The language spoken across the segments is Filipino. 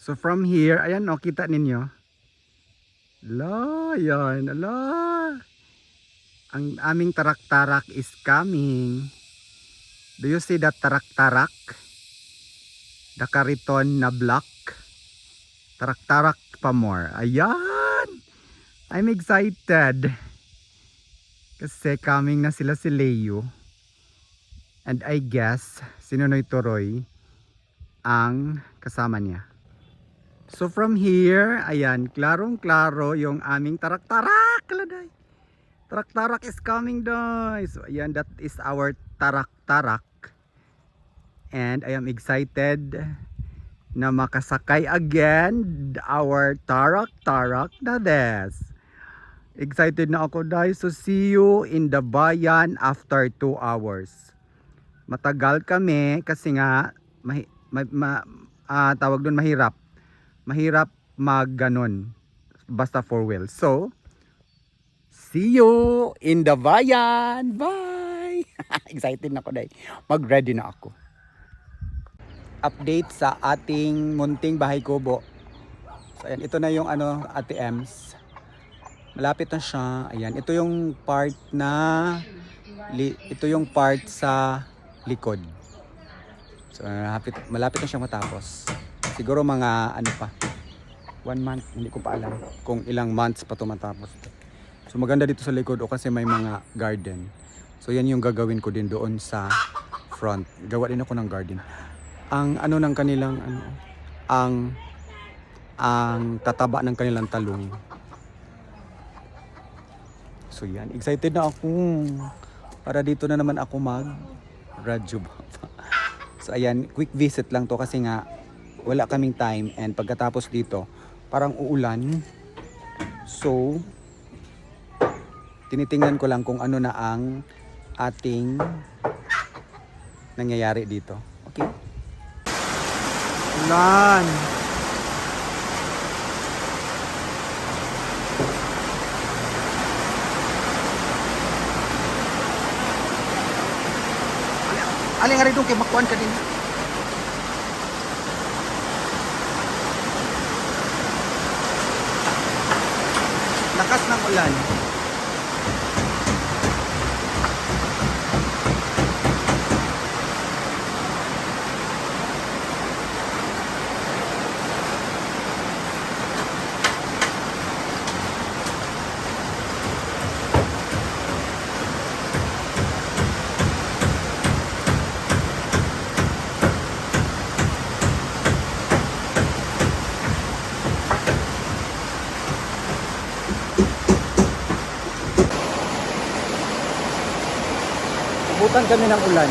So from here, ayan o, kita ninyo. Ala, yan, ala. Ang aming tarak-tarak is coming. Do you see that tarak-tarak? The kariton na black. Tarak-tarak pa more. Ayan! I'm excited. Kasi coming na sila si Leo. And I guess, si Nonoy Toroy ang kasama niya. So from here, ayan, klarong-klaro yung aming tarak-tarak, kaladay. Tarak-tarak is coming down. So ayan, that is our tarak-tarak. And I am excited na makasakay again our tarak-tarak na des. Excited na ako dahil. So see you in the bayan after 2 hours. Matagal kami kasi nga mahi, ma, ma- ah, tawag doon mahirap. Mahirap mag ganon. Basta four wheels. So, see you in the bayan. Bye! Excited na ako dahil. Mag-ready na ako. Update sa ating munting bahay kubo. So, ayan, ito na yung ano, Ate Ems. Malapit na siya. Ayan, ito yung part na li, ito yung part sa likod. So, malapit, malapit na siya matapos. Siguro mga ano pa, one month, hindi ko pa alam kung ilang months pa ito matapos. So, maganda dito sa likod o kasi may mga garden. So, yan yung gagawin ko din doon sa front. Gawa din ako ng garden. Ang ano ng kanilang, ano, ang, ang tataba ng kanilang talong. So, yan. Excited na ako. Para dito na naman ako mag radyo? So ayan, quick visit lang to kasi nga wala kaming time and pagkatapos dito parang uulan. So tinitingnan ko lang kung ano na ang ating nangyayari dito. Okay? Ulan! Aling nga rin doon kay makuan ka din. Lakas ng ulan. Abutan kami ng ulan.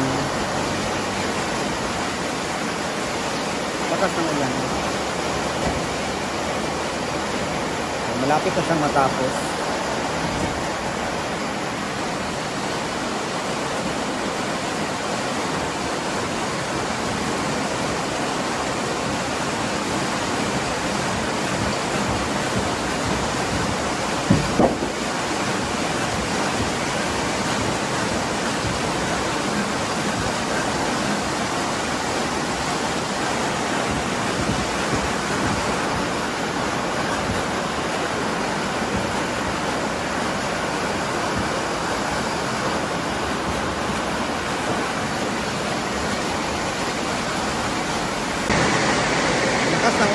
Lakas ng ulan. Malapit na siyang matapos.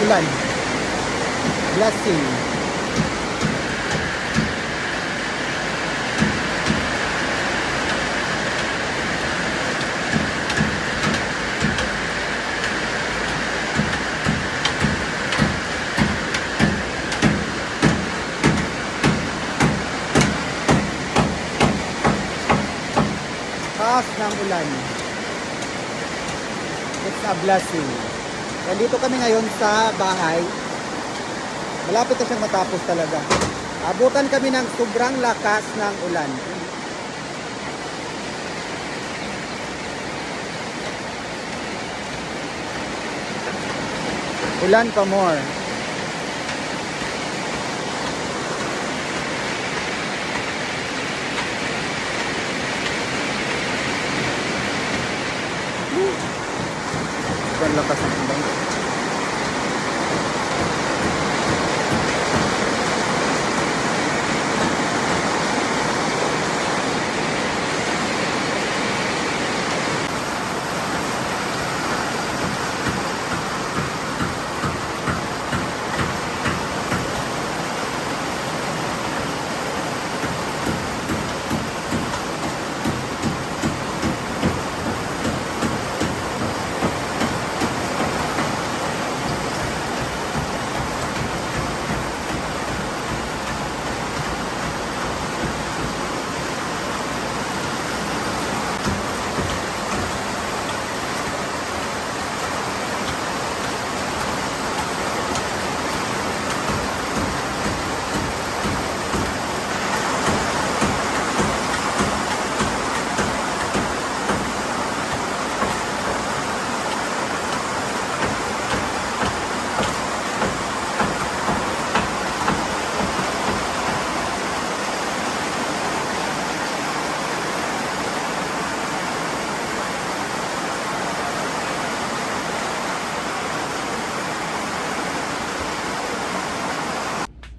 Ulan. Blessing. Lakas ng ulan. It's a blessing. Nandito kami ngayon sa bahay. Malapit na siyang matapos talaga. Abutan kami ng sobrang lakas ng ulan. Ulan pa more. Sobrang lakas ng ulan.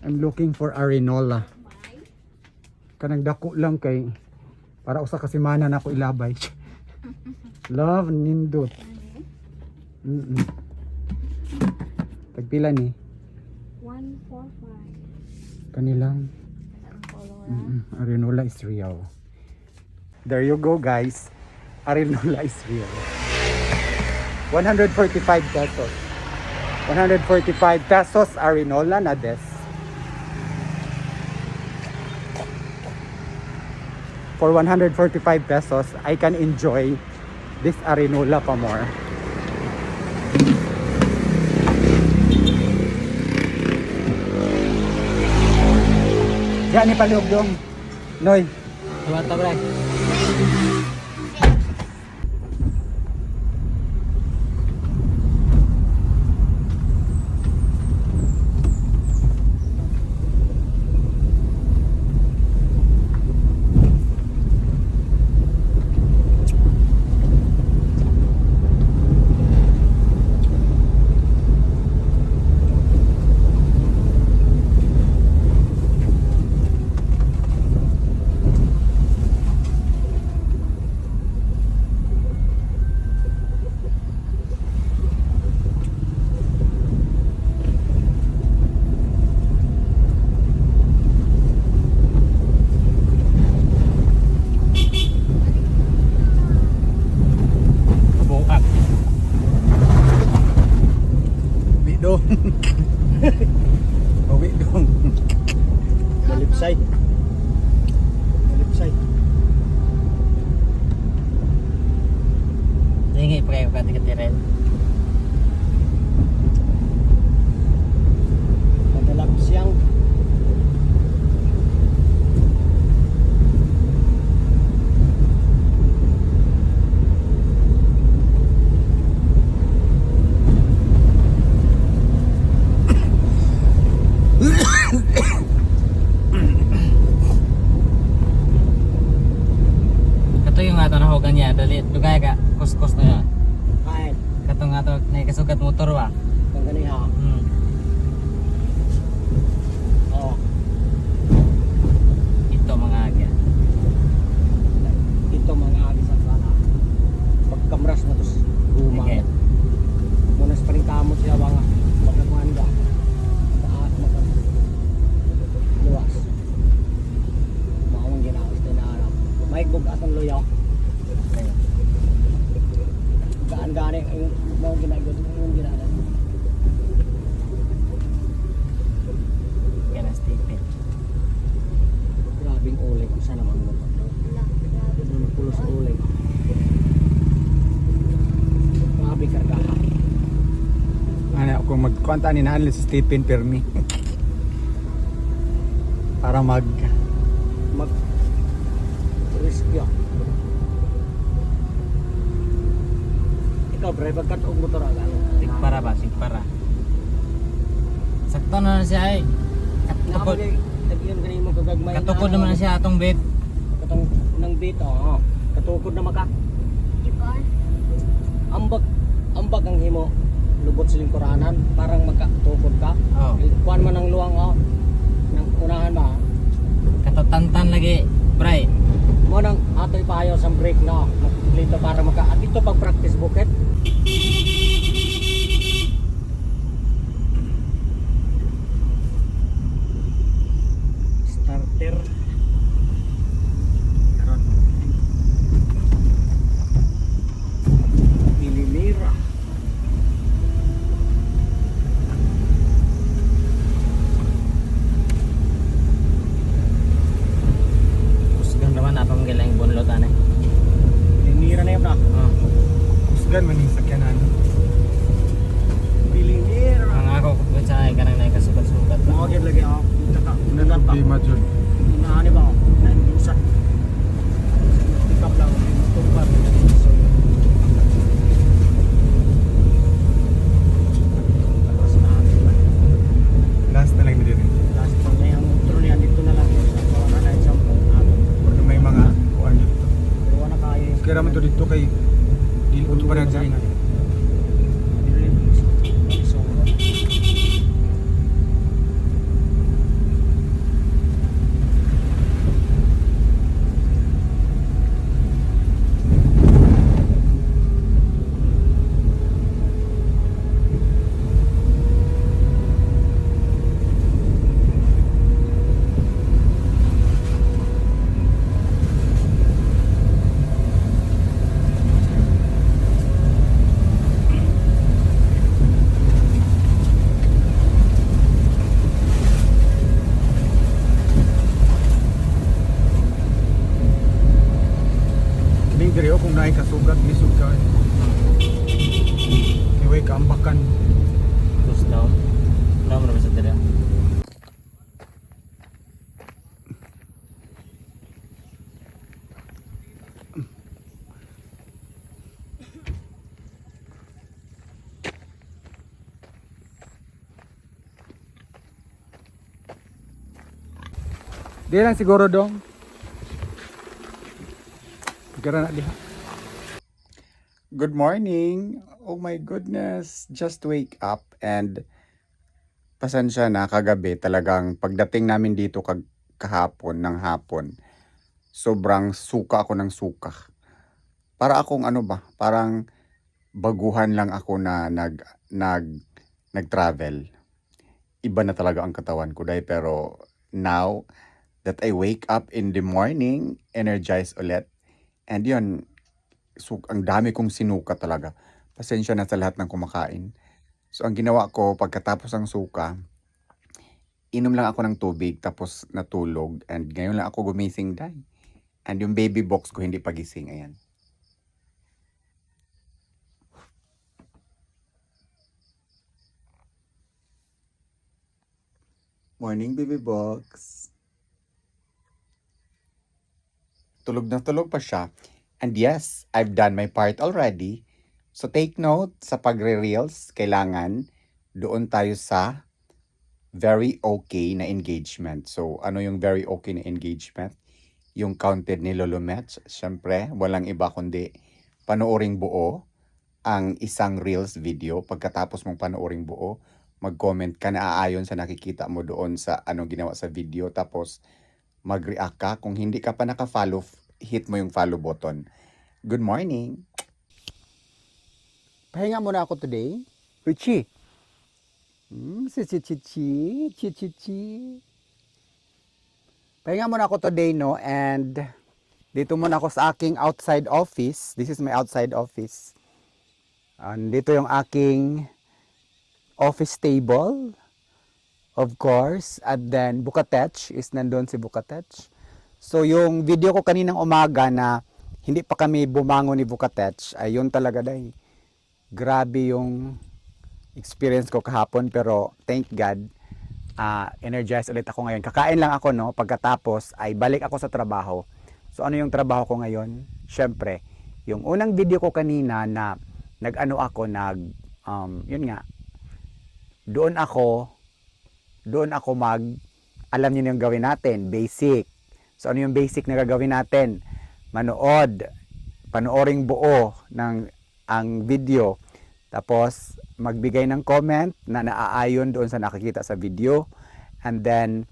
I'm looking for arenola. Kanang dako lang kay para usa ka semana na ako ilabay. Love nindot. Mm -mm. Tagpila ni 145. kanilang mm -mm. arenola is real. There you go guys. Arenola is real. 145 pesos. 145 pesos arenola na des. For 145 pesos, I can enjoy this arenola pa more. Diyan ni palihog dong. Noy. Tuwata Hingi pa kayo kati katirel. Padalap siyang Kato yung ato na hogan niya, dali dugay ka kuskus na yan. Kain, Kato nga to na kasugat motor wa. kang gani ha. Hmm. Oo. Ito mga agya. Ito mga abis ang sana. Pagkamras na to guma. Sige. Munas pa rin kamot siya mga magkakuhanda. Taas maka luwas. Maawang ginawis na naarap. May bug atong luyaw. Gaan gani yung mau ginagod yung ginagod. Kaya na stipin. Grabing uling kung saan naman mo. Pulos uling. Grabe kargahan. Ano, kung magkwanta ni naan si Stephen Permi. Para mag Driver ka og motor aga. Sigpara ba? Sigpara. Sakto na na siya ay. Katukod. Tagiyon gani mo kagagmay. Katukod naman na siya atong bed. Katong nang bit oh. Katukod na maka. Ipon. Ambag ambag ang himo lubot sa lingkuranan parang makatukod ka. Oh. Kuan man ang luwang oh. Nang unahan ba? Katotantan lagi. Bray. Mo nang atoy payo sa brake no. Dito para maka at dito pag practice bukit. Starter. Pilimira. Kusgan naman atong gilang bunlot ane. Nayam na. Ah. Oh. Usgan man yung sakyanan. Bilinir. Ang ako ko sa ay kanang nay kasugat-sugat. Mo gyud lagi ako. Nagata. Nagata. Problema jud. dito kay Di lang siguro dong. Gara na diha. Good morning. Oh my goodness. Just wake up and pasensya na kagabi talagang pagdating namin dito kag kahapon ng hapon sobrang suka ako ng suka. Para akong ano ba, parang baguhan lang ako na nag nag nag-travel. Iba na talaga ang katawan ko dahil pero now that I wake up in the morning, energized ulit. And yun, so, ang dami kong sinuka talaga. Pasensya na sa lahat ng kumakain. So ang ginawa ko pagkatapos ng suka, inom lang ako ng tubig tapos natulog and ngayon lang ako gumising dahil. And yung baby box ko hindi pagising. Ayan. Morning, baby box. Tulog na tulog pa siya. And yes, I've done my part already. So take note sa pagre-reels, kailangan doon tayo sa very okay na engagement. So ano yung very okay na engagement? Yung counted ni Lolo Metz, syempre, walang iba kundi panooring buo ang isang reels video. Pagkatapos mong panooring buo, mag-comment ka na aayon sa nakikita mo doon sa anong ginawa sa video. Tapos mag-react ka. Kung hindi ka pa naka-follow, hit mo yung follow button. Good morning! Pahinga muna ako today. Uchi! Hmm, si chi chi chi, chi chi chi. Pahinga muna ako today, no? And dito muna ako sa aking outside office. This is my outside office. And dito yung aking office table. Of course. And then, Bukatech is nandun si Bukatech. So, yung video ko kaninang umaga na hindi pa kami bumangon ni Bukatech, ay yun talaga dahil grabe yung experience ko kahapon pero thank God ah energized ulit ako ngayon. Kakain lang ako no, pagkatapos ay balik ako sa trabaho. So ano yung trabaho ko ngayon? Syempre, yung unang video ko kanina na nag-ano ako nag um, yun nga doon ako doon ako mag alam niyo yung gawin natin, basic. So ano yung basic na gagawin natin? Manood, panooring buo ng ang video. Tapos magbigay ng comment na naaayon doon sa nakikita sa video and then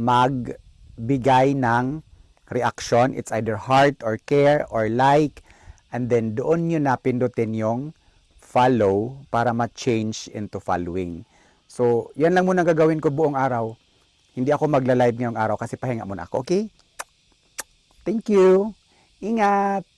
magbigay ng reaction. It's either heart or care or like and then doon nyo na pindutin yung follow para ma-change into following. So, yan lang muna gagawin ko buong araw. Hindi ako magla-live ngayong araw kasi pahinga muna ako, okay? Thank you. Ingat.